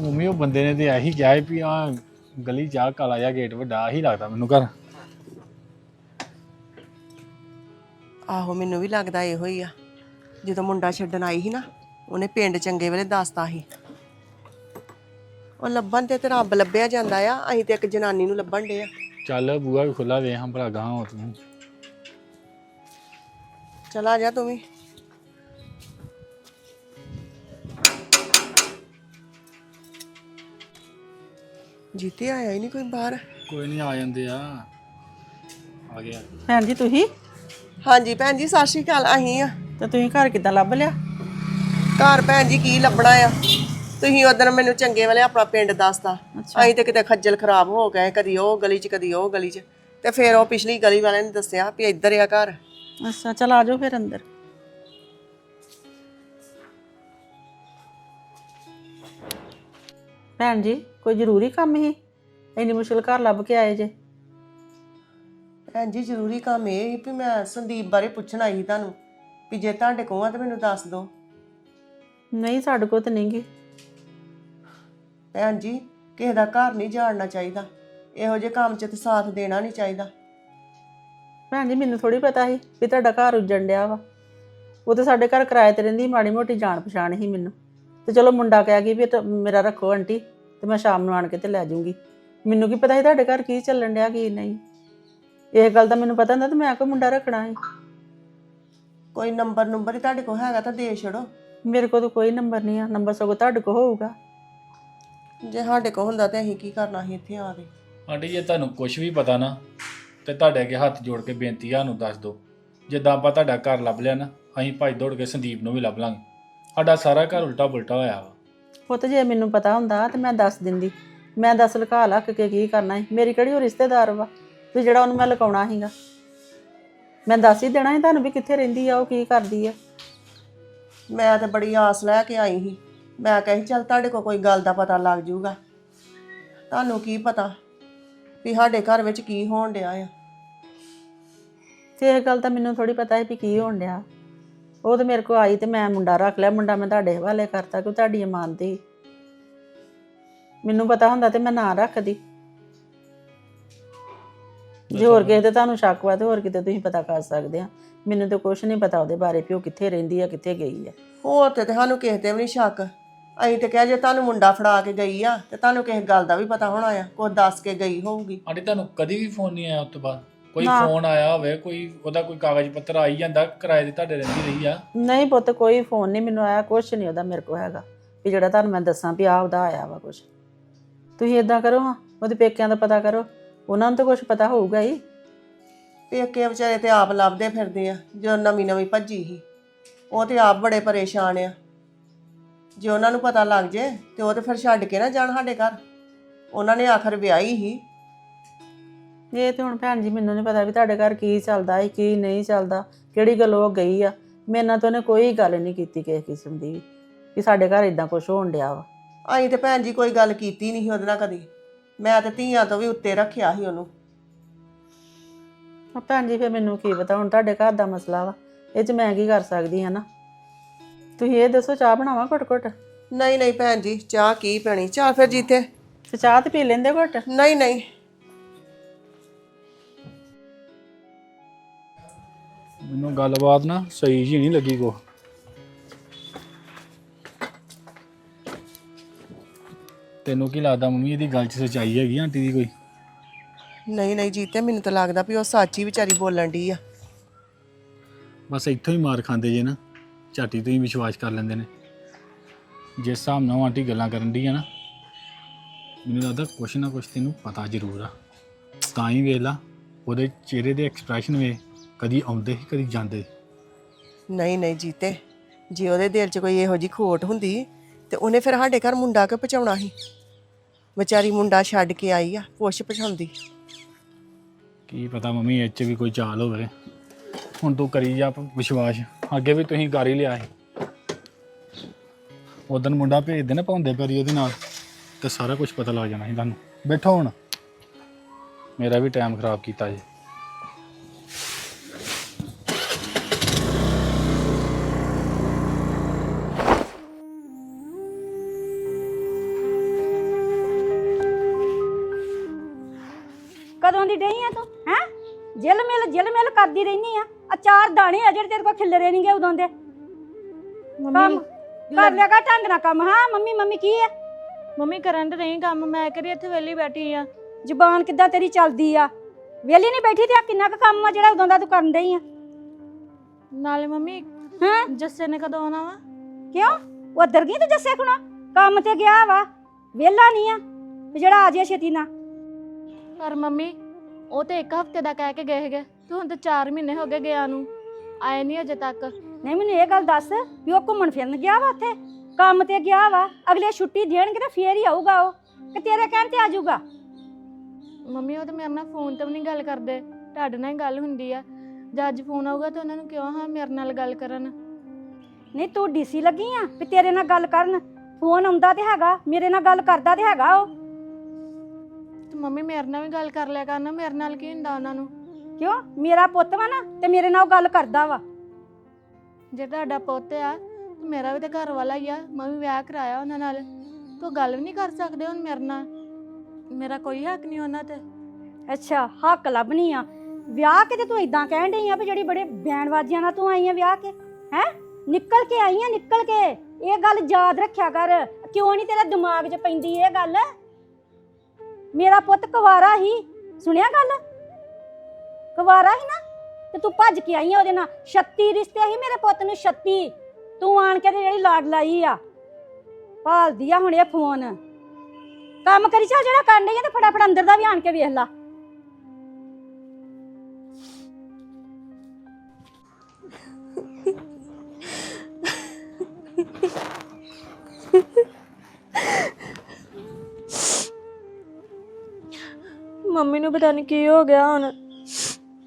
Mummy ਉਹ ਬੰਦੇ ਨੇ ਤੇ ਇਹੀ ਕਿਹਾ ਸੀ ਵੀ ਆ ਗਲੀ ਜਾ ਕਾਲਾ ਜਿਹਾ ਗੇਟ ਵੱਡਾ ਹੀ ਲੱਗਦਾ ਮੈਨੂੰ ਘਰ। ਆਹੋ ਮੈਨੂੰ ਵੀ ਲੱਗਦਾ ਇਹੋ ਹੀ ਆ। ਜਦੋਂ ਮੁੰਡਾ ਛੱਡਣ ਆਈ ਸੀ ਨਾ ਉਹਨੇ ਪਿੰਡ ਚੰਗੇ ਵੇਲੇ ਦੱਸਤਾ ਸੀ। ਉਹ ਲੱਭਣ ਤੇ ਤੇ ਰੱਬ ਲੱਭਿਆ ਜਾਂਦਾ ਆ ਅਸੀਂ ਤੇ ਇੱਕ ਜਨਾਨੀ ਨੂੰ ਲੱਭਣ ਡੇ ਆ। ਚੱਲ ਬੂਆ ਵੀ ਖੁੱਲਾ ਵੇਖ ਹਾਂ ਭਲਾ ਗਾਂ ਹੋ ਤੂੰ। ਚਲ ਜਾ ਤੂੰ ਵੀ। ਜੀਤੇ ਆਇਆ ਹੀ ਨਹੀਂ ਕੋਈ ਬਾਹਰ? ਕੋਈ ਨਹੀਂ ਆ ਜਾਂਦੇ ਆ। ਆ ਗਿਆ ਭੈਣ ਜੀ ਤੁਸੀਂ? ਹਾਂਜੀ ਭੈਣ ਜੀ ਸਤਿ ਸ਼੍ਰੀ ਅਕਾਲ ਅਸੀਂ ਆ। ਤੇ ਤੁਸੀਂ ਘਰ ਕਿੱਦਾਂ ਲੱਭ ਲਿਆ? ਘਰ ਭੈਣ ਜੀ ਕੀ ਲੱਭਣਾ ਆ? ਤੁਸੀਂ ਉਧਰ ਮੈਨੂੰ ਚੰਗੇ ਵੇਲੇ ਆਪਣਾ ਪਿੰਡ ਦੱਸਦਾ ਅਸੀਂ ਤੇ ਕਿਤੇ ਖੱਜਲ ਖਰਾਬ ਹੋ ਗਏ ਕਦੀ ਉਹ ਗਲੀ 'ਚ ਕਦੀ ਉਹ ਗਲੀ 'ਚ। ਤੇ ਫਿਰ ਉਹ ਪਿਛਲੀ ਗਲੀ ਵਾਲਿਆਂ ਨੇ ਦੱਸਿਆ ਵੀ ਇੱਧਰ ਆ ਘਰ। ਅੱਛਾ ਚਲ ਆ ਜਾਓ ਫਿਰ ਅੰਦਰ। ਭੈਣ ਜੀ ਕੋਈ ਜ਼ਰੂਰੀ ਕੰਮ ਹੀ? ਇੰਨੀ ਮੁਸ਼ਕਿਲ ਘਰ ਲੱਭ ਕੇ ਆਏ ਜੇ। ਭੈਣ ਜੀ ਜ਼ਰੂਰੀ ਕੰਮ ਇਹ ਸੀ ਵੀ ਮੈਂ ਸੰਦੀਪ ਬਾਰੇ ਪੁੱਛਣ ਆਈ ਸੀ ਤੁਹਾਨੂੰ। ਵੀ ਜੇ ਤੁਹਾਡੇ ਕੋਲ ਆ ਤਾਂ ਮੈਨੂੰ ਦੱਸ ਦਿਓ। ਨਹੀਂ ਸਾਡੇ ਕੋਲ ਤਾਂ ਨਹੀਂਗੀ। ਭੈਣ ਜੀ ਕਿਸੇ ਦਾ ਘਰ ਨਹੀਂ ਜਾੜਨਾ ਚਾਹੀਦਾ। ਇਹੋ ਜਿਹੇ ਕੰਮ 'ਚ ਤੇ ਸਾਥ ਦੇਣਾ ਨਹੀਂ ਚਾਹੀਦਾ। ਭੈਣ ਜੀ ਮੈਨੂੰ ਥੋੜੀ ਪਤਾ ਸੀ ਵੀ ਤੁਹਾਡਾ ਘਰ ਉੱਜਣ ਡਿਆ ਵਾ। ਉਹ ਤੇ ਸਾਡੇ ਘਰ ਕਿਰਾਏ ਤੇ ਰਹਿੰਦੀ ਮਾੜੀ ਮੋਟੀ ਜਾਣ ਪਛਾਣ ਹੀ ਮੈਨੂੰ। ਤੇ ਚਲੋ ਮੁੰਡਾ ਕਹਿ ਗਈ ਵੀ ਤ- ਮੇਰਾ ਰੱਖੋ ਆਂਟੀ। ਤੇ ਮੈਂ ਸ਼ਾਮ ਨੂੰ ਆਣ ਕੇ ਤੇ ਲੈ ਜਾਊਂਗੀ। ਮੈਨੂੰ ਕੀ ਪਤਾ ਸੀ ਤੁਹਾਡੇ ਘਰ ਕੀ ਚੱਲਣ ਡਿਆ ਕੀ ਨਹੀਂ। ਇਹ ਗੱਲ ਤਾਂ ਮੈਨੂੰ ਪਤਾ ਹੁੰਦਾ ਤੇ ਮੈਂ ਕੋਈ ਮੁੰਡਾ ਰੱਖਣਾ ਸੀ? ਕੋਈ ਨੰਬਰ ਨੰਬਰ ਹੀ ਤੁਹਾਡੇ ਕੋਲ ਹੈਗਾ ਤਾਂ ਦੇ ਛੜੋ ਮੇਰੇ ਕੋਲ ਤਾਂ ਕੋਈ ਨੰਬਰ ਨਹੀਂ ਆ ਨੰਬਰ ਸਗੋਂ ਤੁਹਾਡੇ ਕੋਲ ਹੋਊਗਾ। ਜੇ ਸਾਡੇ ਕੋਲ ਹੁੰਦਾ ਤੇ ਅਸੀਂ ਕੀ ਕਰਨਾ ਸੀ ਇੱਥੇ ਆ ਕੇ? ਆਂਟੀ ਜੇ ਤੁਹਾਨੂੰ ਕੁਝ ਵੀ ਪਤਾ ਨਾ ਤੇ ਤੁਹਾਡੇ ਅੱਗੇ ਹੱਥ ਜੋੜ ਕੇ ਬੇਨਤੀ ਆ ਨੂੰ ਦੱਸ ਦਿਓ। ਜਿੱਦਾਂ ਆਪਾਂ ਤੁਹਾਡਾ ਘਰ ਲੱਭ ਲਿਆ ਨਾ ਅਸੀਂ ਭੱਜ ਦੌੜ ਕੇ ਸੰਦੀਪ ਨੂੰ ਵੀ ਲੱਭ ਲਾਂਗੇ। ਸਾਡਾ ਸਾਰਾ ਘਰ ਉਲਟਾ ਪੁਲਟਾ ਹੋਇਆ ਵਾ। ਪੁੱਤ ਜੇ ਮੈਨੂੰ ਪਤਾ ਹੁੰਦਾ ਤੇ ਮੈਂ ਦੱਸ ਦਿੰਦੀ। ਮੈਂ ਦੱਸ ਲੁਕਾ ਲੱਕ ਕੇ ਕੀ ਕਰਨਾ ਸੀ। ਮੇਰੀ ਕਿਹੜੀ ਉਹ ਰਿਸ਼ਤੇਦਾਰ ਵਾ ਤੇ ਜਿਹੜਾ ਉਹਨੂੰ ਮੈਂ ਲੁਕਾਉਣਾ ਸੀਗਾ। ਮੈਂ ਦੱਸ ਹੀ ਦੇਣਾ ਸੀ ਤੁਹਾਨੂੰ ਵੀ ਕਿੱਥੇ ਰਹਿੰਦੀ ਆ ਉਹ ਕੀ ਕਰਦੀ ਆ। ਮੈਂ ਤੇ ਬੜੀ ਆਸ ਲੈ ਕੇ ਆਈ ਸੀ। ਮੈਂ ਕਹੀ ਚੱਲ ਤੁਹਾਡੇ ਕੋਲ ਕੋਈ ਗੱਲ ਦਾ ਪਤਾ ਲੱਗ ਜਾਊਗਾ ਤੁਹਾਨੂੰ ਕੀ ਪਤਾ ਵੀ ਸਾਡੇ ਘਰ ਵਿੱਚ ਕੀ ਹੋਣ ਡਿਆ ਆ। ਤੇ ਇਹ ਗੱਲ ਤਾਂ ਮੈਨੂੰ ਥੋੜੀ ਪਤਾ ਹੈ ਵੀ ਕੀ ਹੋਣ ਡਿਆ। ਉਹ ਤੇ ਮੇਰੇ ਕੋਲ ਆਈ ਤੇ ਮੈਂ ਮੁੰਡਾ ਰੱਖ ਲਿਆ ਮੁੰਡਾ ਮੈਂ ਤੁਹਾਡੇ ਹਵਾਲੇ ਕਰਤਾ ਕਿ ਤੁਹਾਡੀ ਇਮਾਨਤੀ ਮੈਨੂੰ ਪਤਾ ਹੁੰਦਾ ਤੇ ਮੈਂ ਨਾ ਰੱਖਦੀ। ਜੇ ਹੋਰ ਕਿਸੇ ਤੇ ਤੁਹਾਨੂੰ ਸ਼ੱਕ ਵਾ ਤੇ ਹੋਰ ਕਿਤੇ ਤੁਸੀਂ ਪਤਾ ਕਰ ਸਕਦੇ ਆ। ਮੈਨੂੰ ਤਾਂ ਕੁਝ ਨਹੀਂ ਪਤਾ ਉਹਦੇ ਬਾਰੇ ਵੀ ਉਹ ਕਿੱਥੇ ਰਹਿੰਦੀ ਆ ਕਿੱਥੇ ਗਈ ਆ। ਹੋਰ ਤੇ ਤੁਹਾਨੂੰ ਕਿਸੇ ਤੇ ਵੀ ਨਹੀਂ ਸ਼ੱਕ। ਅਸੀਂ ਤੇ ਕਿਹਾ ਜੇ ਤੁਹਾਨੂੰ ਮੁੰਡਾ ਫੜਾ ਕੇ ਗਈ ਆ ਤੇ ਤੁਹਾਨੂੰ ਕਿਸੇ ਗੱਲ ਦਾ ਵੀ ਪਤਾ ਹੋਣਾ ਆ ਕੋਈ ਦੱਸ ਕੇ ਗਈ ਹੋਊਗੀ। ਆਂਟੀ ਤੁਹਾਨੂੰ ਕਦੀ ਵੀ ਫੋਨ ਨਹੀਂ ਆਇਆ ਉਸ ਤੋਂ ਬਾਅਦ? ਕੋਈ ਫੋਨ ਆਇਆ ਹੋਵੇ ਕੋਈ ਉਹਦਾ ਕੋਈ ਕਾਗਜ਼ ਪੱਤਰ ਆਈ ਜਾਂਦਾ ਕਿਰਾਏ ਤੇ ਤੁਹਾਡੇ ਰਹਿੰਦੀ ਰਹੀ ਆ? ਨਹੀਂ ਪੁੱਤ ਕੋਈ ਫੋਨ ਨਹੀਂ ਮੈਨੂੰ ਆਇਆ ਕੁਝ ਨਹੀਂ ਉਹਦਾ ਮੇਰੇ ਕੋਲ ਹੈਗਾ। ਵੀ ਜਿਹੜਾ ਤੁਹਾਨੂੰ ਮੈਂ ਦੱਸਾਂ ਵੀ ਆਹ ਉਹਦਾ ਆਇਆ ਵਾ ਕੁਝ ਤੁਸੀਂ ਇਦਾਂ ਕਰੋ ਹਾਂ ਉਹਦੇ ਪੇਕਿਆਂ ਦਾ ਪਤਾ ਕਰੋ। ਉਹਨਾਂ ਨੂੰ ਤਾਂ ਕੁਝ ਪਤਾ ਹੋਊਗਾ ਹੀ। ਪੇਕੇ ਵਿਚਾਰੇ ਤੇ ਆਪ ਲੱਭਦੇ ਫਿਰਦੇ ਆ ਜੋ ਨਵੀਂ ਨਵੀਂ ਭੱਜੀ ਸੀ। ਉਹ ਤੇ ਆਪ ਬੜੇ ਪਰੇਸ਼ਾਨ ਆ। ਜੇ ਉਹਨਾਂ ਨੂੰ ਪਤਾ ਲੱਗ ਜੇ ਤੇ ਉਹ ਤੇ ਫਿਰ ਛੱਡ ਕੇ ਨਾ ਜਾਣ ਸਾਡੇ ਘਰ। ਉਹਨਾਂ ਨੇ ਆਖਰ ਵਿਆਹੀ ਹੀ ਇਹ ਤੇ ਹੁਣ ਭੈਣ ਜੀ ਮੈਨੂੰ ਨਹੀਂ ਪਤਾ ਵੀ ਤੁਹਾਡੇ ਘਰ ਕੀ ਚੱਲਦਾ ਹੈ ਕੀ ਨਹੀਂ ਚੱਲਦਾ ਕਿਹੜੀ ਗੱਲ ਉਹ ਗਈ ਆ। ਮੇਰੇ ਨਾਲ ਤਾਂ ਉਹਨੇ ਕੋਈ ਗੱਲ ਨਹੀਂ ਕੀਤੀ ਕਿਸੇ ਕਿਸਮ ਦੀ ਵੀ ਕਿ ਸਾਡੇ ਘਰ ਇਦਾਂ ਕੁਝ ਹੋਣ ਡਿਆ ਵਾ। ਅਸੀਂ ਤੇ ਭੈਣ ਜੀ ਕੋਈ ਗੱਲ ਕੀਤੀ ਨਹੀਂ ਸੀ ਉਹਦੇ ਨਾਲ ਕਦੀ। ਮੈਂ ਤੇ ਧੀਆਂ ਤੋਂ ਵੀ ਉੱਤੇ ਰੱਖਿਆ ਸੀ ਉਹਨੂੰ। ਆ ਭੈਣ ਜੀ ਫਿਰ ਮੈਨੂੰ ਕੀ ਪਤਾ ਹੁਣ ਤੁਹਾਡੇ ਘਰ ਦਾ ਮਸਲਾ ਵਾ। ਇਹ 'ਚ ਮੈਂ ਕੀ ਕਰ ਸਕਦੀ ਹਾਂ ਨਾ? ਤੁਸੀਂ ਇਹ ਦੱਸੋ ਚਾਹ ਬਣਾਵਾਂ ਘੁੱਟ ਘੁੱਟ ਨਹੀਂ ਨਹੀਂ ਭੈਣ ਜੀ ਚਾਹ ਕੀ ਪੈਣੀ? ਚਾਹ ਫਿਰ ਜੀਤੇ। ਤੇ ਚਾਹ ਤੇ ਪੀ ਲੈਂਦੇ ਘੁੱਟ? ਨਹੀਂ ਨਹੀਂ। ਮੈਨੂੰ ਗੱਲਬਾਤ ਨਾ ਸਹੀ ਜੀ ਨਹੀਂ ਲੱਗੀ ਕੋ। ਤੈਨੂੰ ਕੀ ਲੱਗਦਾ ਮੰਮੀ ਇਹਦੀ ਗੱਲ 'ਚ ਸੱਚਾਈ ਹੈਗੀ ਆ ਆਂਟੀ ਦੀ ਕੋਈ? ਨਹੀਂ ਨਹੀਂ ਜੀਤੇ ਮੈਨੂੰ ਤਾਂ ਲੱਗਦਾ ਵੀ ਉਹ ਸੱਚੀ ਵਿਚਾਰੀ ਬੋਲਣ ਦੀ ਆ। ਬਸ ਇੱਥੋਂ ਹੀ ਮਾਰ ਖਾਂਦੇ ਜੇ ਨਾ ਝਾਟੀ ਤੋਂ ਹੀ ਵਿਸ਼ਵਾਸ ਕਰ ਲੈਂਦੇ ਨੇ। ਜਿਸ ਹਿਸਾਬ ਨਾਲ ਉਹ ਆਂਟੀ ਗੱਲਾਂ ਕਰਨ ਦੀ ਆ ਨਾ ਮੈਨੂੰ ਲੱਗਦਾ ਕੁਛ ਨਾ ਕੁਛ ਤੈਨੂੰ ਪਤਾ ਜ਼ਰੂਰ ਆ। ਤਾਂ ਹੀ ਵੇਖ ਲਾ ਉਹਦੇ ਚਿਹਰੇ ਦੇ ਐਕਸਪ੍ਰੈਸ਼ਨ ਵੇ ਕਦੀ ਆਉਂਦੇ ਸੀ ਕਦੀ ਜਾਂਦੇ ਸੀ। ਨਹੀਂ ਨਹੀਂ ਜੀਤੇ। ਜੇ ਉਹਦੇ ਦਿਲ 'ਚ ਕੋਈ ਇਹੋ ਜੀ ਖੋਟ ਹੁੰਦੀ ਤੇ ਉਹਨੇ ਫਿਰ ਸਾਡੇ ਘਰ ਮੁੰਡਾ ਕਿਉਂ ਪਹੁੰਚਾਉਣਾ ਸੀ? ਵਿਚਾਰੀ ਮੁੰਡਾ ਛੱਡ ਕੇ ਆਈ ਆ ਪੁੱਛ ਪਛਾਉਂਦੀ। ਕੀ ਪਤਾ ਮੰਮੀ ਇਹ 'ਚ ਵੀ ਕੋਈ ਚਾਲ ਹੋਵੇ। ਹੁਣ ਤੂੰ ਕਰੀ ਜਾ ਵਿਸ਼ਵਾਸ। ਅੱਗੇ ਵੀ ਤੁਸੀਂ ਕਰ ਹੀ ਲਿਆ ਸੀ। ਉਦੋਂ ਮੁੰਡਾ ਭੇਜਦੇ ਨਾ ਪਾਉਂਦੇ ਪੈਰੀ ਉਹਦੇ ਨਾਲ ਤੇ ਸਾਰਾ ਕੁਝ ਪਤਾ ਲੱਗ ਜਾਣਾ ਸੀ ਤੁਹਾਨੂੰ। ਬੈਠੋ ਹੁਣ। ਮੇਰਾ ਵੀ ਟਾਈਮ ਖਰਾਬ ਕੀਤਾ ਜੀ। ਕਰਦੀ ਰਹਿਨੀ ਆ। ਆ ਚਾਰ ਦਾਣੇ ਆ ਜਿਹੜੇ ਤੇਰੇ ਕੋਲ ਖਿੱਲਰੇ ਨਹੀਂਗੇ ਉਦੋਂ ਦੇ। ਕੰਮ ਮੰਮੀ ਕਰ ਲਿਆ ਕਰ ਢੰਗ ਨਾਲ ਕੰਮ। ਹਾਂ ਮੰਮੀ ਮੰਮੀ ਕੀ ਆ? ਮੰਮੀ ਕਰਨ ਤੇ ਨਹੀਂ ਕੰਮ ਮੈਂ ਕਰੀ ਇੱਥੇ ਵੇਲੀ ਬੈਠੀ ਆ। ਜ਼ੁਬਾਨ ਕਿੱਦਾਂ ਤੇਰੀ ਚੱਲਦੀ ਆ? ਵੇਲੀ ਨਹੀਂ ਬੈਠੀ ਤੇ ਆ ਕਿੰਨਾ ਕੁ ਕੰਮ ਆ ਜਿਹੜਾ ਉਦੋਂ ਦਾ ਤੂੰ ਕਰਨ ਡਈ ਆ? ਨਾਲੇ ਮੰਮੀ ਹਾਂ? ਜੱਸੇ ਨੇ ਕਦੋਂ ਆਉਣਾ ਵਾ? ਕਿਉਂ? ਉਹ ਅੰਦਰ ਗਈ ਤੇ ਜੱਸੇ ਖੁਣਾ ਕੰਮ ਤੇ ਗਿਆ ਵਾ। ਵੇਲਾ ਨਹੀਂ ਆ। ਵੀ ਜਿਹੜਾ ਆ ਜੇ ਛੇਤੀ ਨਾ ਪਰ ਮੰਮੀ ਉਹ ਤੇ ਇੱਕ ਹਫ਼ਤੇ ਦਾ ਕਹਿ ਕੇ ਗਏ ਹੈਗੇ ਤੇ ਹੁਣ ਤੇ 4 ਮਹੀਨੇ ਹੋ ਗਏ ਗਿਆ ਨੂੰ। ਆਏ ਨਹੀਂ ਅਜੇ ਤੱਕ। ਨਹੀਂ ਮੈਨੂੰ ਇਹ ਗੱਲ ਦੱਸ ਵੀ ਉਹ ਘੁੰਮਣ ਫਿਰਨ ਗਿਆ ਵਾ ਉੱਥੇ? ਕੰਮ ਤੇ ਗਿਆ ਵਾ। ਅਗਲੇ ਛੁੱਟੀ ਦੇਣਗੇ ਤੇ ਫੇਰ ਹੀ ਆਊਗਾ ਉਹ। ਕਿ ਤੇਰੇ ਕਹਿਣ ਤੇ ਆ ਜਾਊਗਾ ਮੰਮੀ ਉਹ ਤੇ ਮੇਰੇ ਨਾਲ ਫੋਨ ਤੇ ਵੀ ਨਹੀਂ ਗੱਲ ਕਰਦੇ। ਤੁਹਾਡੇ ਨਾਲ ਹੀ ਗੱਲ ਹੁੰਦੀ ਆ। ਜੇ ਅੱਜ ਫੋਨ ਆਊਗਾ ਤਾਂ ਉਹਨਾਂ ਨੂੰ ਕਿਉਂ ਹਾਂ ਮੇਰੇ ਨਾਲ ਗੱਲ ਕਰਨ? ਨਹੀਂ ਤੂੰ ਡੀਸੀ ਲੱਗੀ ਆ ਵੀ ਤੇਰੇ ਨਾਲ ਗੱਲ ਕਰਨ। ਫੋਨ ਆਉਂਦਾ ਤੇ ਹੈਗਾ ਮੇਰੇ ਨਾਲ ਗੱਲ ਕਰਦਾ ਤੇ ਹੈਗਾ ਉਹ। ਤੇ ਮੰਮੀ ਮੇਰੇ ਨਾਲ ਵੀ ਗੱਲ ਕਰ ਲਿਆ ਕਰਨਾ। ਮੇਰੇ ਨਾਲ ਕੀ ਹੁੰਦਾ ਉਹਨਾਂ ਨੂੰ? ਕਿਉਂ? ਮੇਰਾ ਪੁੱਤ ਵਾ ਨਾ ਤੇ ਮੇਰੇ ਨਾਲ ਉਹ ਗੱਲ ਕਰਦਾ ਵਾ। ਜੇ ਤੁਹਾਡਾ ਪੁੱਤ ਆ ਮੇਰਾ ਵੀ ਤੇ ਘਰ ਵਾਲਾ ਹੀ ਆ ਮੈਂ ਵੀ ਵਿਆਹ ਕਰਾਇਆ ਉਹਨਾਂ ਨਾਲ। ਤੂੰ ਗੱਲ ਵੀ ਨਹੀਂ ਕਰ ਸਕਦੇ ਹੁਣ ਮੇਰੇ ਨਾਲ। ਮੇਰਾ ਕੋਈ ਹੱਕ ਨਹੀਂ ਉਹਨਾਂ ਤੇ। ਅੱਛਾ ਹੱਕ ਲੱਭਣੀ ਆ। ਵਿਆਹ ਕੇ ਤੇ ਤੂੰ ਇਦਾਂ ਕਹਿਣ ਡਈ ਆ ਵੀ ਜਿਹੜੀ ਬੜੇ ਬੈਣਵਾਜੀਆਂ ਨਾਲ ਤੂੰ ਆਈ ਆ ਵਿਆਹ ਕੇ ਹੈ? ਨਿਕਲ ਕੇ ਆਈ ਆ ਨਿਕਲ ਕੇ। ਇਹ ਗੱਲ ਯਾਦ ਰੱਖਿਆ ਕਰ। ਕਿਉਂ ਨਹੀਂ ਤੇਰੇ ਦਿਮਾਗ 'ਚ ਪੈਂਦੀ ਇਹ ਗੱਲ? ਮੇਰਾ ਪੁੱਤ ਕੁਵਾਰਾ ਹੀ। ਸੁਣਿਆ ਗੱਲ? ਕੁਵਾਰਾ ਸੀ ਨਾ, ਤੇ ਤੂੰ ਭੱਜ ਕੇ ਆਈ ਆ ਉਹਦੇ ਨਾਲ। 36 ਰਿਸ਼ਤੇ ਹੀ ਮੇਰੇ ਪੁੱਤ ਨੂੰ 36 ਤੂੰ ਆਣ ਕੇ ਤੇ ਜਿਹੜੀ ਲਾਡ ਲਾਈ ਆ। ਭਾਲਦੀ ਆ ਹੁਣ ਇਹ ਫੋਨ। ਕੰਮ ਕਰੀ ਚੱਲ, ਜਿਹੜਾ ਕਰਨ ਡਈ ਆ ਤੇ ਫਟਾਫਟ ਅੰਦਰ ਦਾ ਵੀ ਆਣ ਕੇ ਵੇਖ ਲਾ। ਮੰਮੀ ਨੂੰ ਪਤਾ ਨਹੀਂ ਕੀ ਹੋ ਗਿਆ ਹੁਣ।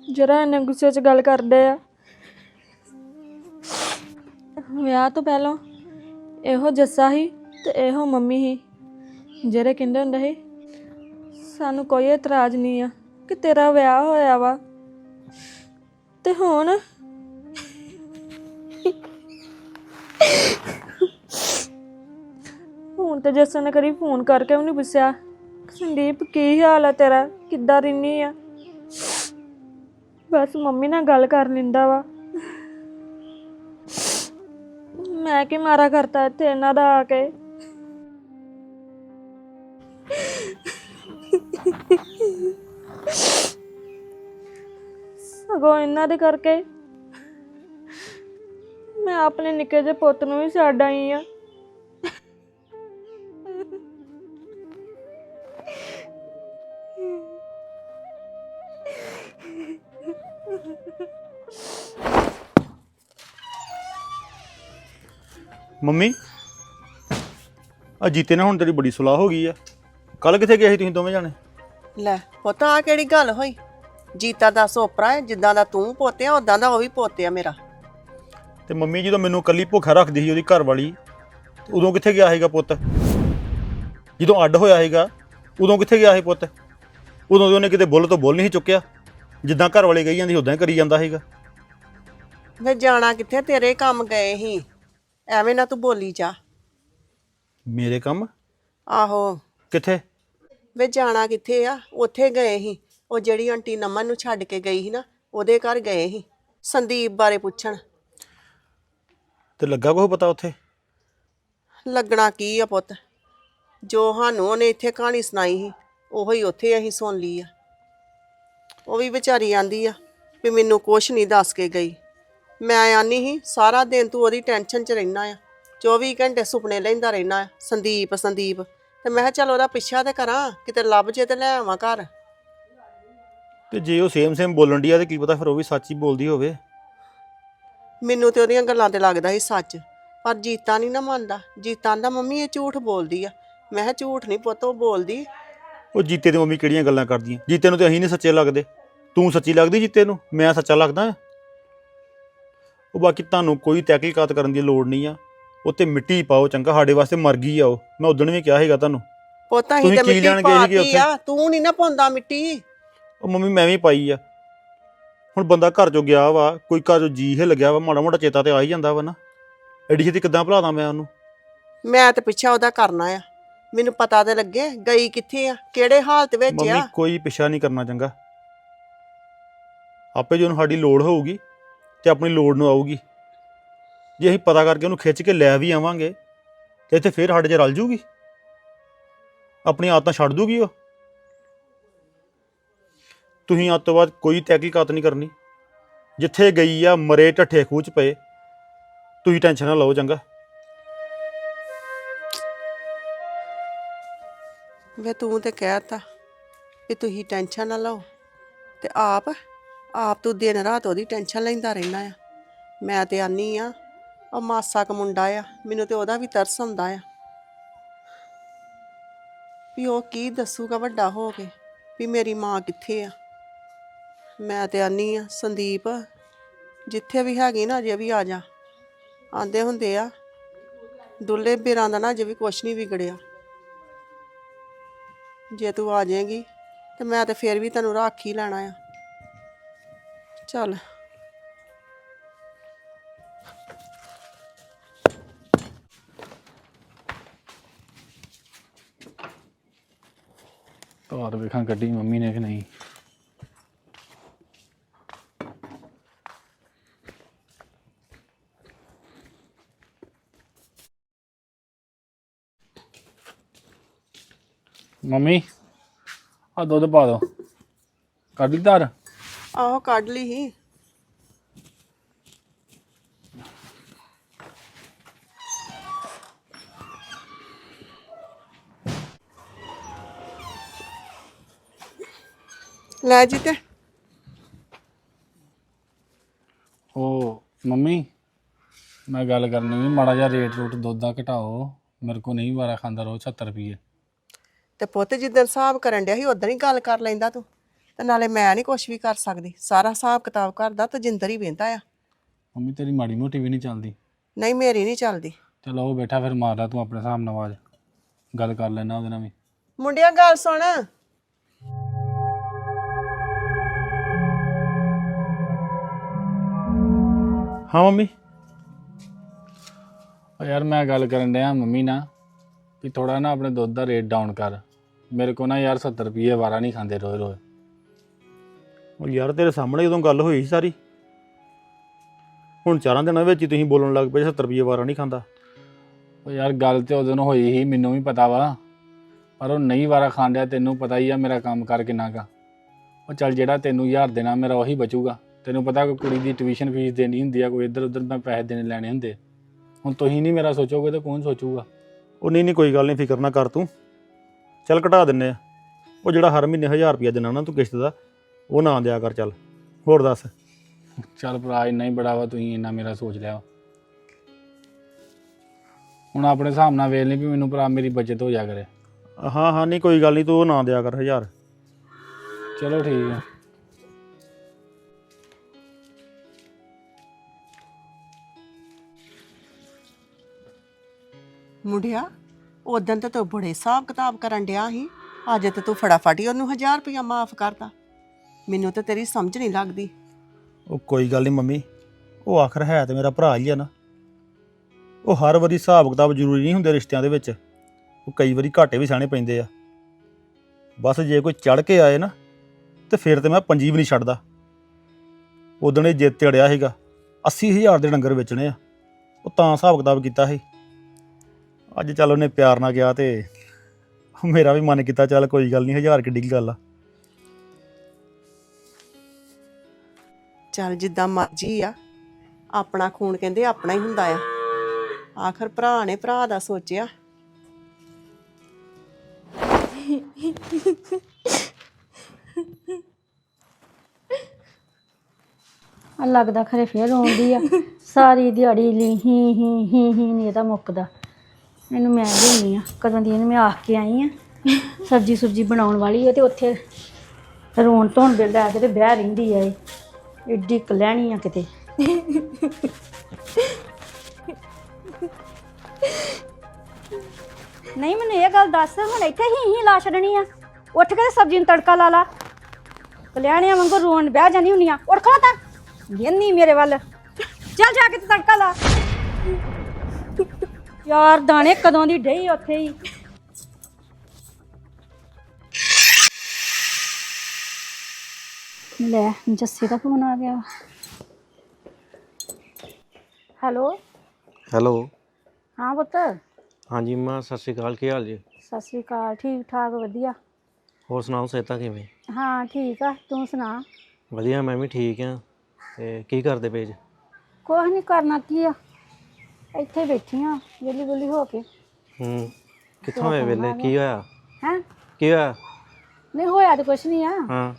ਜਰਾ ਇੰਨੇ ਗੁੱਸੇ 'ਚ ਗੱਲ ਕਰਦੇ ਆ। ਵਿਆਹ ਤੋਂ ਪਹਿਲਾਂ ਇਹੋ ਜੱਸਾ ਹੀ ਤੇ ਇਹੋ ਮੰਮੀ ਹੀ ਜਿਹੜੇ ਕਹਿੰਦੇ ਹੁੰਦੇ ਸੀ, ਸਾਨੂੰ ਕੋਈ ਇਤਰਾਜ਼ ਨਹੀਂ ਆ ਕਿ ਤੇਰਾ ਵਿਆਹ ਹੋਇਆ ਵਾ। ਤੇ ਹੁਣ ਹੁਣ ਤੇ ਜੱਸਾ ਨੇ ਕਰੀ ਫੋਨ ਕਰਕੇ ਉਹਨੂੰ ਪੁੱਛਿਆ। ਸੰਦੀਪ, ਕੀ ਹਾਲ ਆ ਤੇਰਾ? ਕਿੱਦਾਂ ਰਹਿਨੀ ਆ? ਬਸ ਮੰਮੀ ਨਾਲ ਗੱਲ ਕਰ ਲੈਂਦਾ ਵਾ। ਮੈਂ ਕੀ ਮਾਰਾ ਕਰਤਾ ਇੱਥੇ ਇਹਨਾਂ ਦਾ ਆ ਕੇ। ਸਗੋਂ ਇਹਨਾਂ ਦੇ ਕਰਕੇ ਮੈਂ ਆਪਣੇ ਨਿੱਕੇ ਜਿਹੇ ਪੁੱਤ ਨੂੰ ਵੀ ਛੱਡ ਆਈ ਆ। ਮੰਮੀ ਆ ਜੀਤੇ ਨਾਲ ਹੁਣ ਤੇਰੀ ਬੜੀ ਸੁਲਾਹ ਹੋ ਗਈ ਆ। ਕੱਲ ਕਿੱਥੇ ਗਏ ਸੀ ਤੁਸੀਂ ਦੋਵੇਂ ਜਾਣੇ? ਲੈ ਪੁੱਤ ਆ ਕਿਹੜੀ ਗੱਲ ਹੋਈ? ਜੀਤਾ ਦਾ ਸੋਪਰਾ ਹੈ ਜਿੱਦਾਂ ਦਾ ਤੂੰ ਪੋਤਿਆ ਉਦਾਂ ਦਾ ਉਹ ਵੀ ਪੋਤਿਆ ਮੇਰਾ। ਤੇ ਮੰਮੀ ਜਦੋਂ ਮੈਨੂੰ ਕੱਲੀ ਭੁੱਖਾ ਰੱਖਦੀ ਸੀ ਉਹਦੀ ਘਰ ਵਾਲੀ ਉਦੋਂ ਕਿੱਥੇ ਗਿਆ ਸੀਗਾ ਪੁੱਤ? ਜਦੋਂ ਅੱਡ ਹੋਇਆ ਸੀਗਾ ਉਦੋਂ ਕਿੱਥੇ ਗਿਆ ਸੀ ਪੁੱਤ? ਉਦੋਂ ਉਹਨੇ ਕਿਤੇ ਬੁੱਲ ਤੋਂ ਬੁੱਲ ਨਹੀਂ ਚੁੱਕਿਆ। ਜਿੱਦਾਂ ਘਰ ਵਾਲੇ ਕਹੀ ਜਾਂਦੀ ਉਦਾਂ ਹੀ ਕਰੀ ਜਾਂਦਾ ਸੀਗਾ। ਵੇ ਜਾਣਾ ਕਿੱਥੇ? ਤੇਰੇ ਕੰਮ ਗਏ ਸੀ। ਐਵੇਂ ਨਾ ਤੂੰ ਬੋਲੀ ਜਾ। ਮੇਰੇ ਕੰਮ? ਆਹੋ। ਕਿੱਥੇ? ਵੇ ਜਾਣਾ ਕਿੱਥੇ ਆ? ਉੱਥੇ ਗਏ ਸੀ। ਉਹ ਜਿਹੜੀ ਆਂਟੀ ਨਮਨ ਨੂੰ ਛੱਡ ਕੇ ਗਈ ਸੀ ਨਾ ਉਹਦੇ ਘਰ ਗਏ ਸੀ। ਸੰਦੀਪ ਬਾਰੇ ਪੁੱਛਣ। ਤੇ ਲੱਗਾ ਕੋਹ ਪਤਾ ਉੱਥੇ? ਲੱਗਣਾ ਕੀ ਆ ਪੁੱਤ? ਜੋ ਸਾਨੂੰ ਉਹਨੇ ਇੱਥੇ ਕਹਾਣੀ ਸੁਣਾਈ ਸੀ ਉਹੋ ਹੀ ਉੱਥੇ ਅਸੀਂ ਸੁਣ ਲਈ ਆ। ਉਹ ਵੀ ਵਿਚਾਰੀ ਆਂਦੀ ਆ ਵੀ ਮੈਨੂੰ ਕੁਛ ਨਹੀਂ ਦੱਸ ਕੇ ਗਈ। ਮੈਂ ਆਨੀ ਸੀ ਸਾਰਾ ਦਿਨ ਤੂੰ ਉਹਦੀ ਟੈਨਸ਼ਨ 'ਚ ਰਹਿਣਾ ਆ। 24 ਘੰਟੇ ਸੁਪਨੇ ਲੈਂਦਾ ਰਹਿਣਾ ਆ ਸੰਦੀਪ ਸੰਦੀਪ। ਤੇ ਮੈਂ ਕਿਹਾ ਚੱਲ ਉਹਦਾ ਪਿੱਛਾ ਤੇ ਕਰਾਂ ਕਿਤੇ ਲੱਭ ਜੇ ਤੇ ਲੈ ਆਵਾਂ ਘਰ। ਤੇ ਜੇ ਉਹ ਸੇਮ ਸੇਮ ਬੋਲਣ ਦੀ ਆ ਤੇ ਕੀ ਪਤਾ ਫਿਰ ਉਹ ਵੀ ਸੱਚ ਹੀ ਬੋਲਦੀ ਹੋਵੇ। ਮੈਨੂੰ ਤੇ ਉਹਦੀਆਂ ਗੱਲਾਂ ਤੇ ਲੱਗਦਾ ਸੀ ਸੱਚ ਪਰ ਜੀਤਾ ਨਹੀਂ ਨਾ ਮੰਨਦਾ। ਜੀਤਾ ਆਂਦਾ ਮੰਮੀ ਇਹ ਝੂਠ ਬੋਲਦੀ ਆ। ਮੈਂ ਕਿਹਾ ਝੂਠ ਨਹੀਂ ਪੁੱਤ ਉਹ ਬੋਲਦੀ। ਉਹ ਜੀਤੇ ਦੀ ਮੰਮੀ ਕਿਹੜੀਆਂ ਗੱਲਾਂ ਕਰਦੀਆਂ? ਜੀਤੇ ਨੂੰ ਤੇ ਅਸੀਂ ਨਹੀਂ ਸੱਚੇ ਲੱਗਦੇ। ਤੂੰ ਸੱਚੀ ਲੱਗਦੀ ਜੀਤੇ ਨੂੰ? ਮੈਂ ਸੱਚਾ ਲੱਗਦਾ? ਆ ਉਹ ਬਾਕੀ ਤੁਹਾਨੂੰ ਕੋਈ ਤਹਿਕੀਕਾਤ ਕਰਨ ਦੀ ਲੋੜ ਨਹੀਂ ਆ। ਉੱਤੇ ਮਿੱਟੀ ਪਾਓ ਚੰਗਾ ਸਾਡੇ ਵਾਸਤੇ ਮਰ ਗਈ ਆ ਉਹ। ਮੈਂ ਉਦੋਂ ਵੀ ਕਿਹਾ ਸੀਗਾ ਤੁਹਾਨੂੰ। ਪੁੱਤ ਅਸੀਂ ਤੁਸੀਂ ਤੇ ਕੀ ਮਿੱਟੀ ਲੈਣ ਗਏ ਸੀਗੇ ਪਾਤੀ ਆ ਤੂੰ ਨਹੀਂ ਨਾ ਪਾਉਂਦਾ ਮਿੱਟੀ। ਉਹ ਮੰਮੀ ਮੈਂ ਵੀ ਪਾਈ ਆ। ਹੁਣ ਬੰਦਾ ਘਰ ਚੋਂ ਗਿਆ ਵਾ ਕੋਈ ਘਰ ਚੋਂ ਜੀ ਹੈ ਲੱਗਿਆ ਵਾ ਮਾੜਾ ਮੋਟਾ ਚੇਤਾ ਤੇ ਆ ਹੀ ਜਾਂਦਾ ਵਾ ਨਾ। ਐਡੀ ਛੇਤੀ ਕਿੱਦਾਂ ਭੁਲਾਦਾ ਮੈਂ ਉਹਨੂੰ? ਮੈਂ ਤੇ ਪਿੱਛਾ ਉਹਦਾ ਕਰਨਾ ਆ। ਮੈਨੂੰ ਪਤਾ ਤੇ ਲੱਗੇ ਗਈ ਕਿੱਥੇ ਆ ਕਿਹੜੇ ਹਾਲਤ ਵਿੱਚ ਮੰਮੀ ਆ ਕੋਈ ਪਿੱਛਾ ਨਹੀਂ ਕਰਨਾ ਚੰਗਾ। ਆਪੇ ਜਦੋਂ ਸਾਡੀ ਲੋੜ ਹੋਊਗੀ ਤੇ ਆਪਣੀ ਲੋੜ ਨੂੰ ਆਊਗੀ। ਜੇ ਅਸੀਂ ਪਤਾ ਕਰਕੇ ਉਹਨੂੰ ਖਿੱਚ ਕੇ ਲੈ ਵੀ ਆਵਾਂਗੇ, ਤੇ ਇੱਥੇ ਫੇਰ ਸਾਡੇ 'ਚ ਰਲ ਜੂਗੀ? ਆਪਣੀ ਆਦਤਾਂ ਛੱਡ ਦੂਗੀ ਉਹ? ਤੁਸੀਂ ਅੱਜ ਤੋਂ ਬਾਅਦ ਕੋਈ ਤਹਿਕੀਕਾਤ ਨਹੀਂ ਕਰਨੀ। ਜਿੱਥੇ ਗਈ ਆ, ਮਰੇ ਢੱਠੇ ਖੂਚ ਪਏ। ਤੁਸੀਂ ਟੈਨਸ਼ਨ ਨਾ ਲਓ ਚੰਗਾ। ਵੇ ਤੂੰ ਤੇ ਕਹਿਤਾ ਵੀ ਤੁਸੀਂ ਟੈਨਸ਼ਨ ਨਾ ਲਓ ਤੇ ਆਪ ਆਪ ਤੂੰ ਦਿਨ ਰਾਤ ਉਹਦੀ ਟੈਨਸ਼ਨ ਲੈਂਦਾ ਰਹਿਣਾ ਆ। ਮੈਂ ਤੇ ਆਨੀ ਆ, ਉਹ ਮਾਸਾ ਕ ਮੁੰਡਾ ਆ, ਮੈਨੂੰ ਤੇ ਉਹਦਾ ਵੀ ਤਰਸ ਆਉਂਦਾ ਆ। ਵੀ ਉਹ ਕੀ ਦੱਸੂਗਾ ਵੱਡਾ ਹੋ ਕੇ, ਵੀ ਮੇਰੀ ਮਾਂ ਕਿੱਥੇ ਆ। ਮੈਂ ਤੇ ਆਨੀ ਆ, ਸੰਦੀਪ, ਜਿੱਥੇ ਵੀ ਹੈਗੀ ਨਾ ਅਜੇ ਵੀ ਆ ਜਾ। ਆਂਦੇ ਹੁੰਦੇ ਆ, ਦੁੱਲੇ ਬਿਰਾਂ ਦਾ ਨਾ ਅਜੇ ਵੀ ਕੁਛ ਨਹੀਂ ਵਿਗੜਿਆ। ਜੇ ਤੂੰ ਆ ਜਾਏਗੀ, ਤੇ ਮੈਂ ਤੇ ਫੇਰ ਵੀ ਤੈਨੂੰ ਰੱਖ ਹੀ ਲੈਣਾ ਆ। ਚੱਲ ਧਾਰ ਵੇਖਾਂ ਗੱਡੀ ਮੰਮੀ ਨੇ ਕਿ ਨਹੀਂ। ਮੰਮੀ ਆ ਦੁੱਧ ਪਾ ਦੋ ਕੱਢ ਲਈ ਧਾਰ? ਆਹੋ ਕੱਢ ਲਈ ਹੀ ਲੈ ਜੀ ਤੇ। ਉਹ ਮੰਮੀ ਮੈਂ ਗੱਲ ਕਰਨੀ ਵੀ ਮਾੜਾ ਜਿਹਾ ਰੇਟ ਰੂਟ ਦੁੱਧ ਦਾ ਘਟਾਓ ਮੇਰੇ ਕੋ ਨਹੀਂ ਵਾਰਾ ਖਾਂਦਾ ਰੋ 70 ਰੁਪਏ ਤੇ ਪੁੱਤ ਜਿੱਦਣ ਹਿਸਾਬ ਕਰਨ ਡਿਆ ਸੀ ਉਦੋਂ ਹੀ ਗੱਲ ਕਰ ਲੈਂਦਾ ਤੂੰ। ਤੇ ਨਾਲੇ ਮੈਂ ਨਹੀਂ ਕੁਝ ਵੀ ਕਰ ਸਕਦੀ। ਸਾਰਾ ਹਿਸਾਬ ਕਿਤਾਬ ਕਰਦਾ ਤਜਿੰਦਰ ਹੀ ਵੇਂਦਾ ਆ। ਮੰਮੀ ਤੇਰੀ ਮਾੜੀ ਮੋਟੀ ਵੀ ਨਹੀਂ ਚੱਲਦੀ। ਨਹੀਂ ਮੇਰੀ ਨਹੀਂ ਚੱਲਦੀ। ਚਲ ਉਹ ਬੈਠਾ ਫਿਰ ਮਾਰ ਲਾ ਤੂੰ ਆਪਣੇ ਹਿਸਾਬ ਨਾਲ ਆਵਾਜ਼। ਗੱਲ ਕਰ ਲੈਣਾ ਉਹਦੇ ਨਾਲ ਵੀ। ਮੁੰਡਿਆਂ ਗੱਲ ਸੁਣ। ਹਾਂ ਮੰਮੀ। ਉਹ ਯਾਰ ਮੈਂ ਗੱਲ ਕਰਨ ਡਿਆ ਮੰਮੀ ਨਾਲ ਵੀ ਥੋੜਾ ਨਾ ਆਪਣੇ ਦੁੱਧ ਦਾ ਰੇਟ ਡਾਊਨ ਕਰ। ਮੇਰੇ ਕੋ ਨਾ ਯਾਰ 70 ਰੁਪਏ ਵਾਰਾ ਨਹੀਂ ਖਾਂਦੇ ਰੋਜ਼ ਰੋਜ਼ ਉਹ ਯਾਰ ਤੇਰੇ ਸਾਹਮਣੇ ਜਦੋਂ ਗੱਲ ਹੋਈ ਸੀ ਸਾਰੀ ਹੁਣ ਚਾਰਾਂ ਦਿਨਾਂ ਵਿੱਚ ਹੀ ਤੁਸੀਂ ਬੋਲਣ ਲੱਗ ਪਏ 70 ਰੁਪਏ ਵਾਰਾ ਨਹੀਂ ਖਾਂਦਾ। ਉਹ ਯਾਰ ਗੱਲ ਤੇ ਉਦੋਂ ਨੂੰ ਹੋਈ ਸੀ ਮੈਨੂੰ ਵੀ ਪਤਾ ਵਾ ਪਰ ਉਹ ਨਹੀਂ ਵਾਰਾ ਖਾਂਦਿਆ ਤੈਨੂੰ ਪਤਾ ਹੀ ਆ ਮੇਰਾ ਕੰਮ ਕਰ ਕਿੰਨਾ ਕਾ ਉਹ ਚੱਲ ਜਿਹੜਾ ਤੈਨੂੰ ਹਜ਼ਾਰ ਦੇਣਾ ਮੇਰਾ ਉਹੀ ਬਚੂਗਾ। ਤੈਨੂੰ ਪਤਾ ਕੋਈ ਕੁੜੀ ਦੀ ਟਿਊਸ਼ਨ ਫੀਸ ਦੇਣੀ ਹੁੰਦੀ ਆ ਕੋਈ ਇੱਧਰ ਉੱਧਰ ਮੈਂ ਪੈਸੇ ਦੇਣੇ ਲੈਣੇ ਹੁੰਦੇ ਹੁਣ ਤੁਸੀਂ ਨਹੀਂ ਮੇਰਾ ਸੋਚੋਗੇ ਤਾਂ ਕੌਣ ਸੋਚੂਗਾ? ਉਹ ਨਹੀਂ ਨਹੀਂ ਕੋਈ ਗੱਲ ਨਹੀਂ ਫਿਕਰ ਨਾ ਕਰ ਤੂੰ। ਚੱਲ ਘਟਾ ਦਿੰਨੇ ਆ। ਉਹ ਜਿਹੜਾ ਹਰ ਮਹੀਨੇ 1000 ਰੁਪਏ ਦੇਣਾ ਨਾ ਤੂੰ ਕਿਸ਼ਤ ਦਾ ਉਹ ਨਾ ਦਿਆ ਕਰ ਚੱਲ ਹੋਰ ਦੱਸ। ਚੱਲ ਭਰਾ ਇੰਨਾ ਹੀ ਬੜਾ ਵਾ ਤੁਸੀਂ ਇੰਨਾ ਮੇਰਾ ਸੋਚ ਲਿਆ। ਹੁਣ ਆਪਣੇ ਹਿਸਾਬ ਨਾਲ ਵੇਖ ਲਈ ਵੀ ਮੈਨੂੰ ਭਰਾ ਮੇਰੀ ਬਚਤ ਹੋ ਜਾ ਕਰੇ। ਹਾਂ ਹਾਂ ਨਹੀਂ ਕੋਈ ਗੱਲ ਨਹੀਂ ਤੂੰ ਉਹ ਨਾ ਦਿਆ ਕਰ 1000 ਚਲੋ ਠੀਕ ਆ। ਮੁੰਡਿਆ ਉਦੋਂ ਤੇ ਤੂੰ ਬੜੇ ਹਿਸਾਬ ਕਿਤਾਬ ਕਰਨ ਡਿਆ ਸੀ ਅੱਜ ਤੇ ਤੂੰ ਫਟਾਫਟ ਹੀ ਉਹਨੂੰ 1000 ਰੁਪਇਆ ਮਾਫ ਕਰਤਾ। ਮੈਨੂੰ ਤਾਂ ਤੇਰੀ ਸਮਝ ਨਹੀਂ ਲੱਗਦੀ। ਉਹ ਕੋਈ ਗੱਲ ਨਹੀਂ ਮੰਮੀ, ਉਹ ਆਖਰ ਹੈ ਤੇ ਮੇਰਾ ਭਰਾ ਹੀ ਆ ਨਾ। ਉਹ ਹਰ ਵਾਰੀ ਹਿਸਾਬ ਕਿਤਾਬ ਜ਼ਰੂਰੀ ਨਹੀਂ ਹੁੰਦੇ ਰਿਸ਼ਤਿਆਂ ਦੇ ਵਿੱਚ। ਉਹ ਕਈ ਵਾਰੀ ਘਾਟੇ ਵੀ ਸਾਣੇ ਪੈਂਦੇ ਆ। ਬਸ ਜੇ ਕੋਈ ਚੜ ਕੇ ਆਏ ਨਾ, ਤੇ ਫਿਰ ਤੇ ਮੈਂ ਪੰਜੀ ਵੀ ਨਹੀਂ ਛੱਡਦਾ। ਉਦਣ ਇਹ ਜਿੱਤ ਅੜਿਆ ਸੀਗਾ 80000 ਦੇ ਡੰਗਰ ਵੇਚਣੇ ਆ। ਉਹ ਤਾਂ ਹਿਸਾਬ ਕਿਤਾਬ ਕੀਤਾ ਸੀ। ਅੱਜ ਚੱਲ ਉਹਨੇ ਪਿਆਰ ਨਾਲ ਗਿਆ ਤੇ ਮੇਰਾ ਵੀ ਮਨ ਕੀਤਾ, ਚੱਲ ਕੋਈ ਗੱਲ ਨਹੀਂ 1000 ਕਿੱਡੀ ਕੁ ਗੱਲ ਆ। ਚੱਲ ਜਿੱਦਾਂ ਮਰਜ਼ੀ ਆ। ਆਪਣਾ ਖੂਨ ਕਹਿੰਦੇ ਆਪਣਾ ਹੀ ਹੁੰਦਾ ਆ। ਆਖਰ ਭਰਾ ਨੇ ਭਰਾ ਦਾ ਸੋਚਿਆ। ਆ ਲੱਗਦਾ ਖਰੇ ਫੇਰ ਰੋਂਦੀ ਆ। ਸਾਰੀ ਦਿਹਾੜੀ ਲਈ ਹੀ ਹੀ ਹੀ ਹੀ ਨਹੀਂ ਇਹਦਾ ਮੁੱਕਦਾ। ਇਹਨੂੰ ਮੈਂ ਲਿਆਉਣੀ ਆ। ਕਦੋਂ ਦੀ ਇਹਨੂੰ ਮੈਂ ਆਖ ਕੇ ਆਈ ਆ। ਸਬਜੀ ਸੁਬਜੀ ਬਣਾਉਣ ਵਾਲੀ ਆ ਤੇ ਉੱਥੇ ਰੋਣ ਧੋਣ ਦੇ ਲੈ ਕੇ ਤੇ ਬਹਿ ਰਹਿੰਦੀ ਆ ਇਹ। ਏਡੀ ਕਲੈਣੀ ਆ ਕਿਤੇ। ਨਹੀਂ, ਮੈਨੂੰ ਇਹ ਗੱਲ ਦੱਸ, ਹੁਣ ਇੱਥੇ ਹੀ ਹੀ ਲਾ ਛੱਡਣੀ ਆ। ਉੱਠ ਕੇ ਤੇ ਸਬਜ਼ੀ ਨੂੰ ਤੜਕਾ ਲਾ ਲਾ। ਕਲਿਆਣੀਆਂ ਵਾਂਗੂ ਰੋਣ ਬਹਿ ਜਾਣੀ ਹੁੰਨੀ ਆ। ਉੱਠ ਖੜਾ ਤਾਂ। ਗਿੰਨੀ ਮੇਰੇ ਵੱਲ। ਚੱਲ ਜਾ ਕੇ ਤੇ ਤੜਕਾ ਲਾ। ਯਾਰ, ਦਾਣੇ ਕਦੋਂ ਦੀ ਡਈ ਉੱਥੇ ਹੀ? ਲੈ ਜੱਸੇ ਦਾ ਫੋਨ ਆ ਗਿਆ ਹੈਲੋ? ਹੈਲੋ। ਹਾਂ ਪੁੱਤ? ਹਾਂਜੀ ਮਾਂ ਸਤਿ ਸ਼੍ਰੀ ਅਕਾਲ ਕੀ ਹਾਲ ਜੀ? ਸਤਿ ਸ਼੍ਰੀ ਅਕਾਲ ਠੀਕ ਠਾਕ ਵਧੀਆ। ਹੋਰ ਸੁਣਾਓ ਸਿਹਤਾਂ ਕਿਵੇਂ? ਹਾਂ ਠੀਕ ਆ ਤੂੰ ਸੁਣਾ? ਵਧੀਆ ਮੈਂ ਵੀ ਠੀਕ ਆ। ਤੇ ਕੀ ਕਰਦੇ ਪਏ ਜੀ? ਕੁਛ ਨਹੀਂ ਕਰਨਾ ਕੀ ਆ? ਇੱਥੇ ਬੈਠੀ ਆ ਵਿਹਲੀ ਵਿਹਲੀ ਹੋ ਕੇ। ਹੂੰ ਕਿੱਥੋਂ ਹੋਏ ਵੇਲੇ ਕੀ ਹੋਇਆ? ਹੈਂ? ਕੀ ਹੋਇਆ? ਨਹੀਂ ਹੋਇਆ ਤੇ ਕੁਛ ਨਹੀਂ ਆ। ਹਾਂ।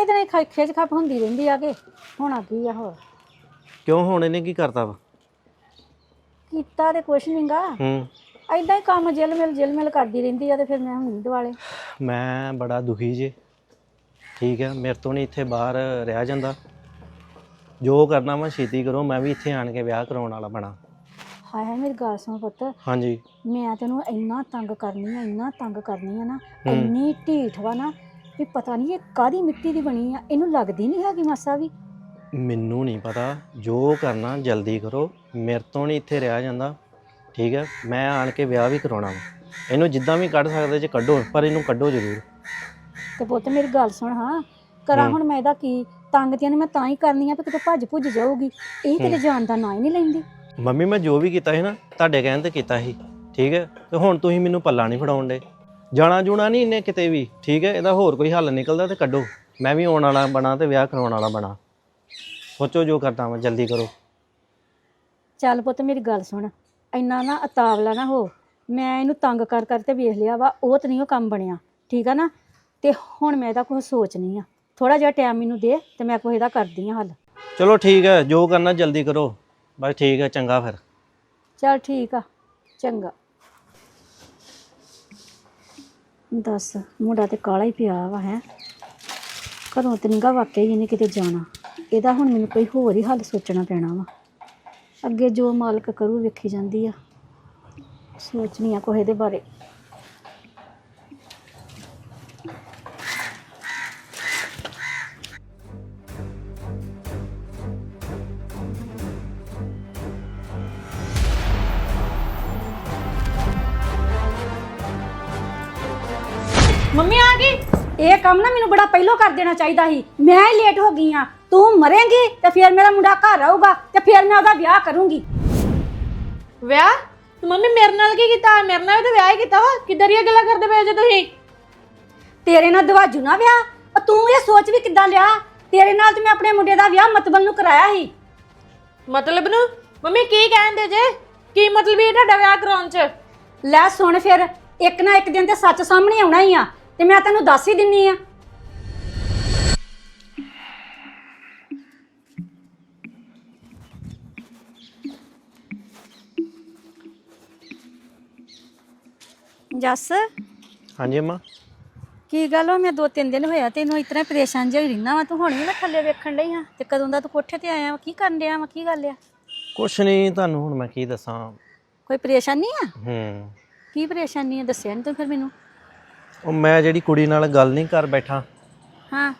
ਇਦਾਂ ਹੀ ਖ- ਖਿੱਚ ਖਪ ਹੁੰਦੀ ਰਹਿੰਦੀ ਆ ਕਿ ਹੋਣਾ ਕੀ ਆ ਹੋਰ? ਕਿਉਂ ਹੁਣ ਇਹਨੇ ਕੀ ਕਰਤਾ ਵਾ? ਕੀਤਾ ਤੇ ਕੁਛ ਨਹੀਂਗਾ ਹੂੰ। ਐਦਾਂ ਹੀ ਕੰਮ ਜਿਲ ਮਿਲ ਜਿਲ ਮਿਲ ਕਰਦੀ ਰਹਿੰਦੀ ਆ ਤੇ ਫਿਰ ਮੈਂ ਹੁੰਦੀ ਦੁਆਲੇ। ਮੈਂ ਬੜਾ ਦੁਖੀ ਜੇ। ਠੀਕ ਹੈ ਮੇਰੇ ਤੋਂ ਨਹੀਂ ਇੱਥੇ ਬਾਹਰ ਰਿਹਾ ਜਾਂਦਾ। ਜੋ ਕਰਨਾ ਮੈਂ ਛੇਤੀ ਕਰੋ ਮੈਂ ਵੀ ਇੱਥੇ ਆਣ ਕੇ ਵਿਆਹ ਕਰਾਉਣ ਵਾਲਾ ਬਣਾ। ਹਾਏ ਹਾਏ ਮੇਰੀ ਗੱਲ ਸੁਣ ਪੁੱਤ। ਹਾਂਜੀ। ਮੈਂ ਤੈਨੂੰ ਇੰਨਾ ਤੰਗ ਕਰਨੀ ਆ ਇੰਨਾ ਤੰਗ ਕਰਨੀ ਆ ਨਾ। ਇੰਨੀ ਢੀਠ ਵਾ ਨਾ ਵੀ ਪਤਾ ਨਹੀਂ ਇਹ ਕਾਦੀ ਮਿੱਟੀ ਦੀ ਬਣੀ ਆ ਇਹਨੂੰ ਲੱਗਦੀ ਨਹੀਂ ਹੈਗੀ ਮਾਸਾ ਵੀ। ਮੈਨੂੰ ਨਹੀਂ ਪਤਾ ਜੋ ਕਰਨਾ ਜਲਦੀ ਕਰੋ ਮੇਰੇ ਤੋਂ ਨਹੀਂ ਇੱਥੇ ਰਿਹਾ ਜਾਂਦਾ ਠੀਕ ਹੈ? ਮੈਂ ਆਣ ਕੇ ਵਿਆਹ ਵੀ ਕਰਾਉਣਾ ਵਾ। ਇਹਨੂੰ ਜਿੱਦਾਂ ਵੀ ਕੱਢ ਸਕਦੇ ਜੇ ਕੱਢੋ ਪਰ ਇਹਨੂੰ ਕੱਢੋ ਜ਼ਰੂਰ। ਤੇ ਪੁੱਤ ਮੇਰੀ ਗੱਲ ਸੁਣ ਹਾਂ ਕਰਾਂ। ਹੁਣ ਮੈਂ ਇਹਦਾ ਕੀ? ਤੰਗ ਤੇ ਮੈਂ ਤਾਂ ਹੀ ਕਰਨੀ ਆ ਵੀ ਕਿਤੇ ਭੱਜ ਭੁੱਜ ਜਾਊਗੀ ਇਹ ਕਿਤੇ ਜਾਣ ਦਾ ਨਾਂ ਹੀ ਨਹੀਂ ਲੈਂਦੀ। ਮੰਮੀ ਮੈਂ ਜੋ ਵੀ ਕੀਤਾ ਸੀ ਨਾ ਤੁਹਾਡੇ ਕਹਿਣ ਤੇ ਕੀਤਾ ਸੀ ਠੀਕ ਹੈ? ਤੇ ਹੁਣ ਤੁਸੀਂ ਮੈਨੂੰ ਪੱਲਾ ਨਹੀਂ ਫੜਾਉਣ ਦੇ। ਜਾਣਾ ਜੂਣਾ ਨਹੀਂ ਇਹਨੇ ਕਿਤੇ ਵੀ ਠੀਕ ਹੈ? ਇਹਦਾ ਹੋਰ ਕੋਈ ਹੱਲ ਨਿਕਲਦਾ ਤੇ ਕੱਢੋ। ਮੈਂ ਵੀ ਆਉਣ ਵਾਲਾ ਬਣਾ ਤੇ ਵਿਆਹ ਕਰਾਉਣ ਵਾਲਾ ਬਣਾ। ਸੋਚੋ ਜੋ ਕਰਦਾ ਵਾ ਜਲਦੀ ਕਰੋ। ਚੱਲ ਪੁੱਤ ਮੇਰੀ ਗੱਲ ਸੁਣ। ਇੰਨਾ ਨਾ ਅਤਾਵਲਾ ਨਾ ਹੋ। ਮੈਂ ਇਹਨੂੰ ਤੰਗ ਕਰ ਕਰ ਤੇ ਵੇਖ ਲਿਆ ਵਾ ਉਹ ਤੇ ਨਹੀਂ ਉਹ ਕੰਮ ਬਣਿਆ। ਠੀਕ ਆ ਨਾ? ਤੇ ਹੁਣ ਮੈਂ ਇਹਦਾ ਕੁਝ ਸੋਚਣੀ ਆ। ਥੋੜਾ ਜਿਹਾ ਟਾਈਮ ਮੈਨੂੰ ਦੇ ਤੇ ਮੈਂ ਕੋਈ ਇਹਦਾ ਕਰਦੀ ਆ ਹੱਲ। ਚਲੋ ਠੀਕ ਹੈ ਜੋ ਕਰਨਾ ਜਲਦੀ ਕਰੋ। ਬਸ ਠੀਕ ਹੈ ਚੰਗਾ ਫਿਰ। ਚੱਲ ਠੀਕ ਆ। ਚੰਗਾ। ਦੱਸ, ਮੁੰਡਾ ਤੇ ਕਾਲਾ ਹੀ ਪਿਆ ਵਾ ਹੈ। ਘਰੋਂ ਤੇ ਵਾਕਿਆ ਹੀ ਇਹਨੇ ਕਿਤੇ ਜਾਣਾ। ਇਹਦਾ ਹੁਣ ਮੈਨੂੰ ਕੋਈ ਹੋਰ ਹੀ ਹੱਲ ਸੋਚਣਾ ਪੈਣਾ ਵਾ। ਅੱਗੇ ਜੋ ਮਾਲਕ ਕਰੂ ਵੇਖੀ ਜਾਂਦੀ ਆ। ਸੋਚਣੀ ਆ ਕੋਈ ਇਹਦੇ ਬਾਰੇ। ਮੰਮੀ ਆ ਗਈ? ਇਹ ਕੰਮ ਨਾ ਮੈਨੂੰ ਬੜਾ ਪਹਿਲਾਂ ਕਰ ਦੇਣਾ ਚਾਹੀਦਾ ਸੀ। ਮੈਂ ਹੀ ਲੇਟ ਹੋ ਗਈ ਆ। ਤੂੰ ਮਰੇਂਗੀ ਤੇ ਫਿਰ ਮੇਰਾ ਮੁੰਡਾ ਘਰ ਆਊਗਾ ਤੇ ਫਿਰ ਮੈਂ ਉਹਦਾ ਵਿਆਹ ਕਰੂੰਗੀ। ਵਿਆਹ? ਤੇ ਮੰਮੀ ਮੇਰੇ ਨਾਲ ਕੀ ਕੀਤਾ? ਮੇਰੇ ਨਾਲ ਵੀ ਤਾਂ ਵਿਆਹ ਹੀ ਕੀਤਾ ਵਾ। ਕਿੱਦਾਂ ਦੀਆਂ ਗੱਲਾਂ ਕਰਦੇ ਪਏ ਜੇ ਤੁਸੀਂ? ਤੇਰੇ ਨਾਲ ਦਵਾਜੂ ਨਾ ਵਿਆਹ। ਤੂੰ ਇਹ ਸੋਚ ਵੀ ਕਿੱਦਾਂ ਲਿਆ? ਤੇਰੇ ਨਾਲ ਤੇ ਮੈਂ ਆਪਣੇ ਮੁੰਡੇ ਦਾ ਵਿਆਹ ਮਤਬਲ ਨੂੰ ਕਰਾਇਆ ਸੀ। ਮਤਲਬ ਨੂੰ? ਮੰਮੀ ਕੀ ਕਹਿੰਦੇ ਜੇ? ਕੀ ਮਤਲਬ ਇਹ ਤੁਹਾਡਾ ਵਿਆਹ ਕਰਾਉਣ ਚ? ਲੈ ਸੁਣ ਫਿਰ। ਇੱਕ ਨਾ ਇੱਕ ਦਿਨ ਤੇ ਸੱਚ ਸਾਹਮਣੇ ਆਉਣਾ ਹੀ ਆ। ਤੇ ਮੈਂ ਤੈਨੂੰ ਦੱਸ ਹੀ ਦਿੰਨੀ ਆ। ਜੱਸ ਹਾਂਜੀ ਅੰਮਾ। ਕੀ ਗੱਲ ਹੋ ਮੈਂ ਦੋ ਤਿੰਨ ਦਿਨ ਹੋਇਆ ਤੈਨੂੰ ਇਸ ਤਰ੍ਹਾਂ ਪਰੇਸ਼ਾਨ ਜਿਹਾ ਹੀ ਰਹਿਣਾ ਵਾ। ਤੂੰ ਹੁਣ ਵੀ ਮੈਂ ਥੱਲੇ ਵੇਖਣ ਲਈ ਹਾਂ ਤੇ ਕਦੋਂ ਦਾ ਤੂੰ ਕੋਠੇ ਤੇ ਆਇਆ ਵਾ? ਕੀ ਕਰਨ ਡਿਆ ਵਾ? ਕੀ ਗੱਲ ਆ? ਕੁਛ ਨਹੀਂ ਤੁਹਾਨੂੰ ਹੁਣ ਮੈਂ ਕੀ ਦੱਸਾਂ। ਕੋਈ ਪਰੇਸ਼ਾਨੀ ਆ? ਹੂੰ। ਕੀ ਪਰੇਸ਼ਾਨੀ ਆ? ਦੱਸਿਆ ਨਹੀਂ ਤੂੰ ਫਿਰ ਮੈਨੂੰ। ਉਹ ਮੈਂ ਜਿਹੜੀ ਕੁੜੀ ਨਾਲ ਗੱਲ ਨਹੀਂ ਕਰ ਬੈਠਾ। ਹਾਂ।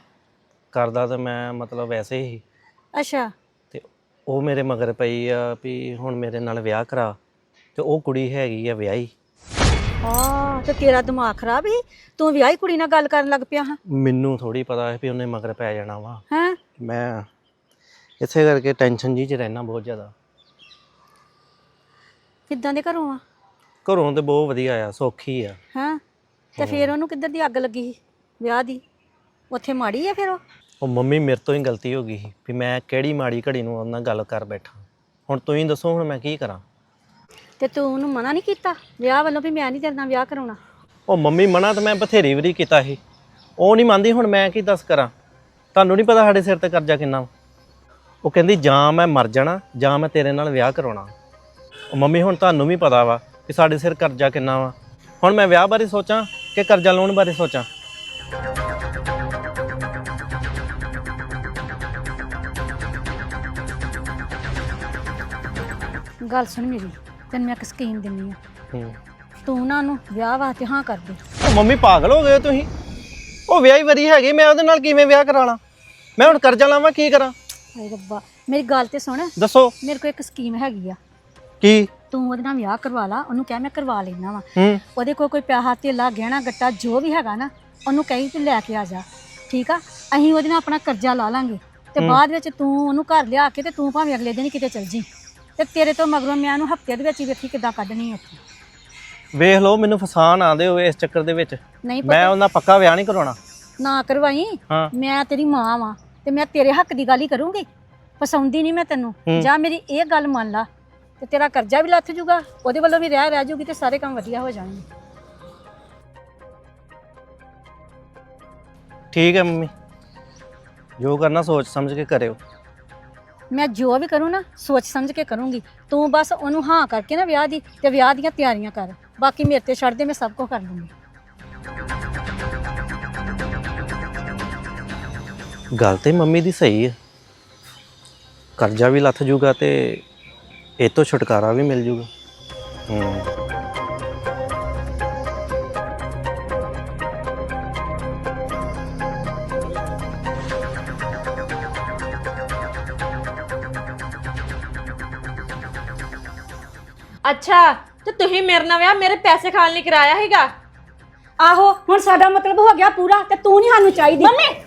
ਕਰਦਾ ਤਾਂ ਮੈਂ ਮਤਲਬ ਵੈਸੇ ਹੀ। ਅੱਛਾ। ਤੇ ਉਹ ਮੇਰੇ ਮਗਰ ਪਈ ਆ ਵੀ ਹੁਣ ਮੇਰੇ ਨਾਲ ਵਿਆਹ ਕਰਾ। ਤੇ ਉਹ ਕੁੜੀ ਹੈਗੀ ਆ ਵਿਆਹੀ। ਆ ਤੇ ਤੇਰਾ ਦਿਮਾਗ ਖਰਾਬ ਹੀ ਤੂੰ ਵਿਆਹੀ ਕੁੜੀ ਨਾਲ ਗੱਲ ਕਰਨ ਲੱਗ ਪਿਆ ਹਾਂ? ਮੈਨੂੰ ਥੋੜੀ ਪਤਾ ਹੈ ਵੀ ਉਹਨੇ ਮਗਰ ਪੈ ਜਾਣਾ ਵਾ। ਹੈਂ। ਮੈਂ ਇਸੇ ਕਰਕੇ ਟੈਨਸ਼ਨ ਜੀ ਚ ਰਹਿਣਾ ਬਹੁਤ ਜ਼ਿਆਦਾ। ਕਿੱਦਾਂ ਦੇ ਘਰੋਂ ਆ? ਘਰੋਂ ਤੇ ਬਹੁਤ ਵਧੀਆ ਆ ਸੌਖੀ ਆ। ਹਾਂ। ਤੇ ਫਿਰ ਉਹਨੂੰ ਕਿੱਧਰ ਦੀ ਅੱਗ ਲੱਗੀ ਸੀ? ਵਿਆਹ ਦੀ? ਉੱਥੇ ਮਾੜੀ ਆ ਫਿਰ ਉਹ? ਉਹ ਮੰਮੀ ਮੇਰੇ ਤੋਂ ਹੀ ਗਲਤੀ ਹੋ ਗਈ ਸੀ ਵੀ ਮੈਂ ਕਿਹੜੀ ਮਾੜੀ ਘੜੀ ਨੂੰ ਉਹਨਾਂ ਨਾਲ ਗੱਲ ਕਰ ਬੈਠਾ। ਹੁਣ ਤੁਸੀਂ ਦੱਸੋ ਹੁਣ ਮੈਂ ਕੀ ਕਰਾਂ? ਤੇ ਤੂੰ ਉਹਨੂੰ ਮਨਾ ਨਹੀਂ ਕੀਤਾ? ਵਿਆਹ ਵੱਲੋਂ ਵੀ ਮੈਂ ਨਹੀਂ ਤੇਰੇ ਨਾਲ ਵਿਆਹ ਕਰਾਉਣਾ। ਉਹ ਮੰਮੀ ਮਨਾ ਤਾਂ ਮੈਂ ਬਥੇਰੀ ਵਾਰੀ ਕੀਤਾ ਸੀ। ਉਹ ਨਹੀਂ ਮੰਨਦੀ ਹੁਣ ਮੈਂ ਕੀ ਦੱਸ ਕਰਾਂ? ਤੁਹਾਨੂੰ ਨਹੀਂ ਪਤਾ ਸਾਡੇ ਸਿਰ ਤੇ ਕਰਜ਼ਾ ਕਿੰਨਾ ਵਾ। ਉਹ ਕਹਿੰਦੀ ਜਾਂ ਮੈਂ ਮਰ ਜਾਣਾ ਜਾਂ ਮੈਂ ਤੇਰੇ ਨਾਲ ਵਿਆਹ ਕਰਾਉਣਾ। ਉਹ ਮੰਮੀ ਹੁਣ ਤੁਹਾਨੂੰ ਵੀ ਪਤਾ ਵਾ ਕਿ ਸਾਡੇ ਸਿਰ ਕਰਜ਼ਾ ਕਿੰਨਾ ਵਾ। ਹੁਣ ਮੈਂ ਵਿਆਹ ਬਾਰੇ ਸੋਚਾਂ ਕਿ ਕਰਜ਼ਾ ਲਾਉਣ ਬਾਰੇ ਸੋਚਾਂ? ਗੱਲ ਸੁਣ ਮੇਰੀ ਤੈਨੂੰ ਮੈਂ ਇੱਕ ਸਕੀਮ ਦਿੰਨੀ ਆ। ਹੂੰ। ਤੂੰ ਨਾ ਉਹਨੂੰ ਵਿਆਹ ਵਾਸਤੇ ਹਾਂ ਕਰ ਦੇ। ਉਹ ਮੰਮੀ ਪਾਗਲ ਹੋ ਗਏ ਹੋ ਤੁਸੀਂ। ਉਹ ਵਿਆਹੀ ਵਰੀ ਹੈਗੀ ਮੈਂ ਉਹਦੇ ਨਾਲ ਕਿਵੇਂ ਵਿਆਹ ਕਰਾ ਲਾਂ? ਮੈਂ ਹੁਣ ਕਰਜ਼ਾ ਲਾਵਾਂ ਕੀ ਕਰਾਂ? ਹਾਏ ਰੱਬਾ ਮੇਰੀ ਗੱਲ ਤੇ ਸੁਣ। ਦੱਸੋ। ਮੇਰੇ ਕੋਲ ਇੱਕ ਸਕੀਮ ਹੈਗੀ ਆ। ਕੀ? ਤੂੰ ਉਹਦੇ ਨਾਲ ਵਿਆਹ ਕਰਵਾ ਲਾ ਉਹਨੂੰ ਕਹਿ ਮੈਂ ਕਰਵਾ ਲੈਣਾ ਵਾ। ਹੂੰ। ਉਹਦੇ ਕੋਲ ਕੋਈ ਪਿਆਹਾ ਧੇਲਾ ਗਹਿਣਾ ਗੱਟਾ ਜੋ ਵੀ ਹੈਗਾ ਨਾ ਉਹਨੂੰ ਕਹੀਂ ਤੂੰ ਲੈ ਕੇ ਆ ਜਾ ਠੀਕ ਆ? ਅਸੀਂ ਉਹਦੇ ਨਾਲ ਆਪਣਾ ਕਰਜ਼ਾ ਲਾ ਲਾਂਗੇ। ਤੇ ਬਾਅਦ ਵਿੱਚ ਤੂੰ ਉਹਨੂੰ ਘਰ ਲਿਆ ਕੇ ਤੇ ਤੂੰ ਭਾਵੇਂ ਅਗਲੇ ਦਿਨ ਹੀ ਕਿਤੇ ਚਲ ਜੀ। ਤੇ ਤੇਰੇ ਤੋਂ ਮਗਰੋਂ ਮੈਂ ਉਹਨੂੰ ਹਫ਼ਤੇ ਦੇ ਵਿੱਚ ਹੀ ਵੇਖੀ ਕਿੱਦਾਂ ਕੱਢਣੀ ਆ ਉੱਥੇ ਵੇਖ ਲਓ ਮੈਨੂੰ ਫਸਾ ਨਾ ਦਿਓ ਇਸ ਚੱਕਰ ਦੇ ਵਿੱਚ। ਨਹੀਂ ਮੈਂ ਉਹਨਾਂ ਪੱਕਾ ਵਿਆਹ ਨਹੀਂ ਕਰਾਉਣਾ ਨਾ ਕਰਵਾਈ ਹਾਂ। ਮੈਂ ਤੇਰੀ ਮਾਂ ਵਾਂ ਤੇ ਮੈਂ ਤੇਰੇ ਹੱਕ ਦੀ ਗੱਲ ਹੀ ਕਰੂੰਗੀ। ਪਸੰਦੀ ਨਹੀਂ ਮੈਂ ਤੈਨੂੰ। ਹੂੰ। ਜਾਂ ਮੇਰੀ ਇਹ ਗੱਲ ਮੰਨ ਲਾ ਤੇ ਤੇਰਾ ਕਰਜ਼ਾ ਵੀ ਲੱਥ ਜੂਗਾ ਉਹਦੇ ਵੱਲੋਂ ਵੀ ਰਹਿ ਰਹਿ ਜੂਗੀ ਤੇ ਸਾਰੇ ਕੰਮ ਵਧੀਆ ਹੋ ਜਾਣਗੇ। ਠੀਕ ਹੈ ਮੰਮੀ। ਜੋ ਕਰਨਾ ਸੋਚ ਸਮਝ ਕੇ ਕਰਿਓ। ਮੈਂ ਜੋ ਵੀ ਕਰੂੰ ਨਾ ਸੋਚ ਸਮਝ ਕੇ ਕਰੂੰਗੀ। ਤੂੰ ਬਸ ਉਹਨੂੰ ਹਾਂ ਕਰਕੇ ਨਾ ਵਿਆਹ ਦੀ ਤੇ ਵਿਆਹ ਦੀਆਂ ਤਿਆਰੀਆਂ ਕਰ। ਬਾਕੀ ਮੇਰੇ ਤੇ ਛੱਡ ਦੇ ਮੈਂ ਸਭ ਕੁਝ ਕਰ ਲੂੰਗੀ। ਗੱਲ ਤੇ ਮੰਮੀ ਦੀ ਸਹੀ ਹੈ। ਕਰਜ਼ਾ ਵੀ ਲੱਥ ਜੂਗਾ ਤੇ ਇਹ ਤੋਂ ਛੁਟਕਾਰਾ ਵੀ ਮਿਲ ਜੂਗਾ। ਹੂੰ। ਅੱਛਾ ਤੇ ਤੁਸੀਂ ਮੇਰੇ ਨਾਲ ਵਿਆਹ ਮੇਰੇ ਪੈਸੇ ਖਾਣ ਲਈ ਕਰਾਇਆ ਹੈਗਾ ਆਹੋ ਹੁਣ ਸਾਡਾ ਮਤਲਬ ਹੋ ਗਿਆ ਪੂਰਾ ਤੇ ਤੂੰ ਨਹੀਂ ਸਾਨੂੰ ਚਾਹੀਦੀ। ਮੰਮੀ